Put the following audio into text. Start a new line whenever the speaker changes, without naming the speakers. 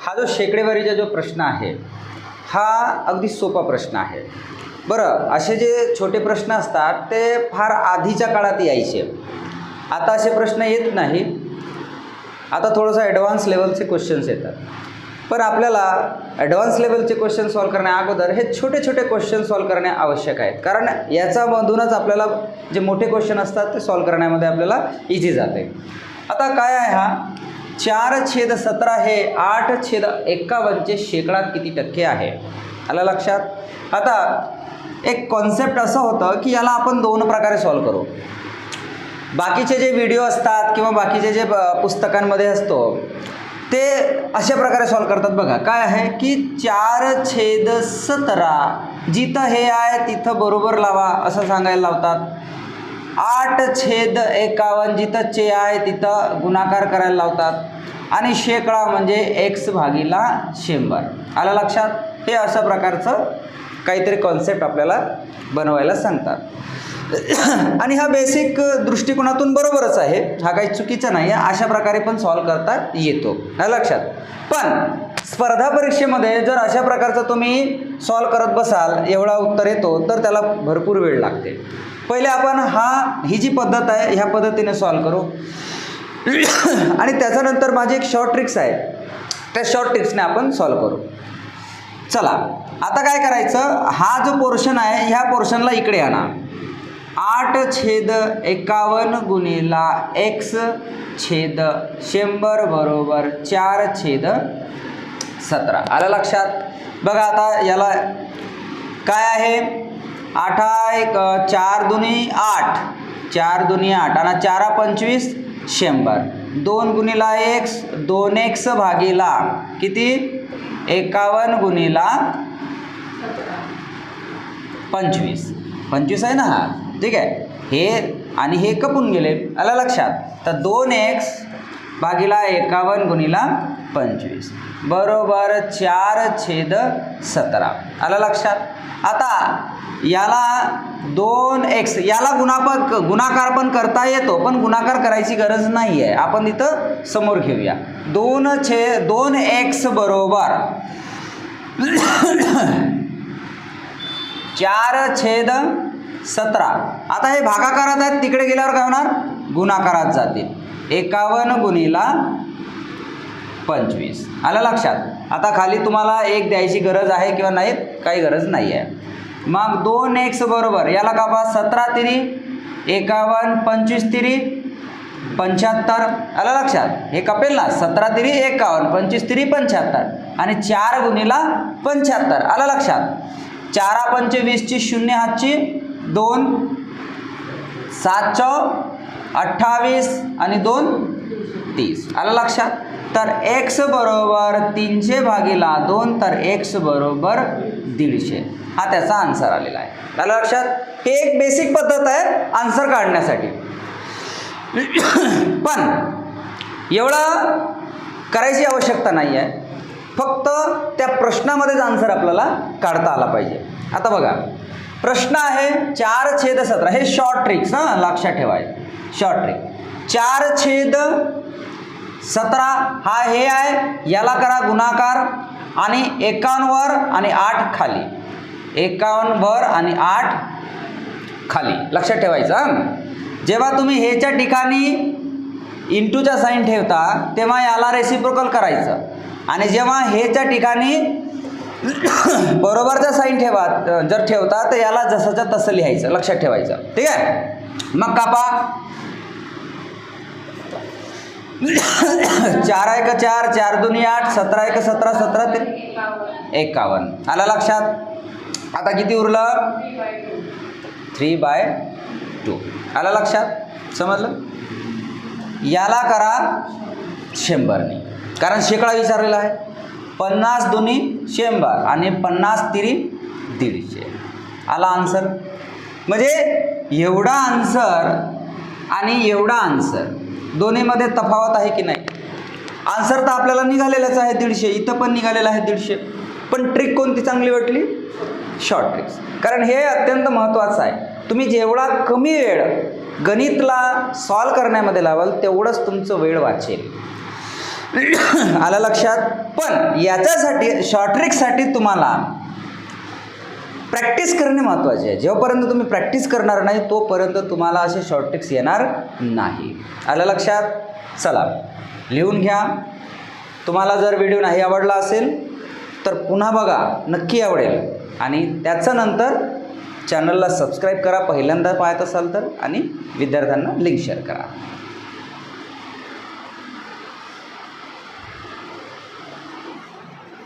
हा जो शेकडेवारीचा जो प्रश्न आहे हा अगदी सोपा प्रश्न आहे. बरं असे जे छोटे प्रश्न असतात ते फार आधीच्या काळात यायचे. आता असे प्रश्न येत नाही. आता थोडंसं ॲडव्हान्स लेवलचे क्वेश्चन्स येतात. पण आपल्याला ॲडव्हान्स लेवलचे क्वेश्चन सॉल्व करण्या अगोदर हे छोटे छोटे क्वेश्चन सॉल्व करणे आवश्यक आहेत. कारण याच्यामधूनच आपल्याला जे मोठे क्वेश्चन असतात ते सॉल्व करण्यामध्ये आपल्याला इझी जाते. आता काय आहे हा? चार छेद सतरा हे आठ छेद एक्कावन्नचे शेकडा किती टक्के आहे? आलं लक्षात? आता एक कॉन्सेप्ट असं होतं की याला आपण दोन प्रकारे सॉल्व करू. बाकीचे जे व्हिडिओ असतात किंवा बाकीचे जे ब- पुस्तकांमध्ये असतो ते अशा प्रकारे सॉल्व करतात बघा. काय आहे की चार छेद सतरा जिथं हे आहे तिथं बरोबर लावा असं सांगायला लावतात. आठ छेद एकावन्न जिथं चे आहे तिथं गुणाकार करायला लावतात. आणि शेकडा म्हणजे एक्स भागीला शंभर. आलं लक्षात? हे अशा प्रकारचं काहीतरी कॉन्सेप्ट आपल्याला बनवायला सांगतात. आणि हा बेसिक दृष्टिकोनातून बरोबरच आहे. हा काही चुकीचा नाही आहे अशा प्रकारे पण सॉल्व करता येतो. लक्षात? पण स्पर्धा परीक्षेमध्ये जर अशा प्रकारचं तुम्ही सॉल्व करत बसाल एवढा उत्तर येतो तर त्याला भरपूर वेळ लागते. पहिले आपण हा ही जी पद्धत आहे ह्या पद्धतीने सॉल्व करू. आणि त्याच्यानंतर माझी एक शॉर्ट ट्रिक्स आहे. त्या शॉर्ट ट्रिक्सने आपण सॉल्व करू. चला आता काय करायचं? हा जो पोर्शन आहे ह्या पोर्शनला इकडे आणा. आठ छेद एकावन्न गुणिला एक्स छेद शंभर बरोबर चार छेद सतरा. आलं लक्षात? बघा आता याला काय आहे? आठा एक चार दुनी आठ. चार दुनी आठ. आणि चारा पंचवीस शंभर. दोन गुणिला एक्स दोन एक्स भागीला किती? एकावन्न गुणिला पंचवीस. पंचवीस आहे ना हा? ठीक आहे. हे आणि हे कपून गेले. आलं लक्षात? तर दोन एक्स भागीला एकावन्न गुणीला पंचवीस. बरोबर चार छेद सतरा. आलं लक्षात? आता याला दोन एक्स याला गुणापक गुणाकार पण करता येतो पण गुणाकार करायची गरज नाही आहे आपण इथं समोर घेऊया. दोन छे दोन एक्स बरोबर चार छेद सतरा. आता हे भागाकारात आहेत तिकडे गेल्यावर काय होणार? गुणाकारात जातील. एकावन्न गुणिला पंचवीस. आलं लक्षात? आता खाली तुम्हाला एक द्यायची गरज आहे किंवा नाही काही गरज नाही आहे. मग दोन एक्स बरोबर याला का बा सतरा तिरी एकावन्न पंचवीस तिरी पंच्याहत्तर. आलं लक्षात? हे कपेल ना? सतरा तिरी एकावन्न पंचवीस तिरी पंच्याहत्तर. आणि चार गुणीला पंच्याहत्तर. आलं लक्षात? चारा पंचवीसची शून्य हातची दोन सात चौ अठ्ठावीस आणि दोन तीस. आलं लक्षात? तर एक्स बरोबर तीनशे भागीला दोन तर एक्स बरोबर दीडशे. हा त्याचा आन्सर आलेला आहे. आलं लक्षात? हे एक बेसिक पद्धत आहे आन्सर काढण्यासाठी. पण एवढं करायची आवश्यकता नाही आहे फक्त त्या प्रश्नामध्येच आन्सर आपल्याला काढता आला पाहिजे. आता बघा. प्रश्न आहे चार छेद सतरा. हे शॉर्ट ट्रिक्स हां लक्षात ठेवायचं. शॉर्ट ट्रिक चार छेद सतरा हा हे आहे. याला करा गुणाकार आणि एकावन्नवर आणि आठ खाली. एकावन्नवर आणि आठ खाली. लक्षात ठेवायचं जेव्हा तुम्ही हेच्या ठिकाणी इंटूचा साईन ठेवता तेव्हा याला रेसिप्रोकल करायचं. आणि जेव्हा हेच्या ठिकाणी बरोबरचा साईन ठेवा जर ठेवता तर याला जसंच्या तसं लिहायचं. लक्षात ठेवायचं. ठीक आहे? मग कापा. चार एक चार चार दोन्ही आठ सतरा एक सतरा सतरा ते एकावन्न. आला लक्षात? आता किती उरलं? Three by two. आला लक्षात? समजलं? याला करा शंभरने. कारण शेकडा विचारलेला आहे. पन्नास दोन्ही शंभर आणि पन्नास तिरी दीडशे. आला आन्सर म्हणजे एवढा आन्सर आणि एवढा आन्सर दोन्हीमध्ये तफावत आहे की नाही? आन्सर तर आपल्याला निघालेलाच आहे दीडशे. इथं पण निघालेलं आहे दीडशे. पण ट्रिक कोणती चांगली वाटली? शॉर्ट ट्रिक्स कारण हे अत्यंत महत्त्वाचं आहे. तुम्ही जेवढा कमी वेळ गणितला सॉल्व करण्यामध्ये लावाल तेवढंच तुमचं वेळ वाचेल. आलं लक्षात? पण याच्यासाठी शॉर्ट ट्रिकसाठी तुम्हाला प्रॅक्टिस करणे महत्त्वाचे आहे. जेव्हापर्यंत तुम्ही प्रॅक्टिस करणार नाही तोपर्यंत तुम्हाला असे शॉर्ट ट्रिक्स येणार नाही. आलं लक्षात? चला. लिहून घ्या. तुम्हाला जर व्हिडिओ नाही आवडला असेल तर पुन्हा बघा. नक्की आवडेल. आणि त्याच्यानंतर चॅनलला सबस्क्राईब करा. पहिल्यांदा पाहत असाल तर. आणि विद्यार्थ्यांना लिंक शेअर करा.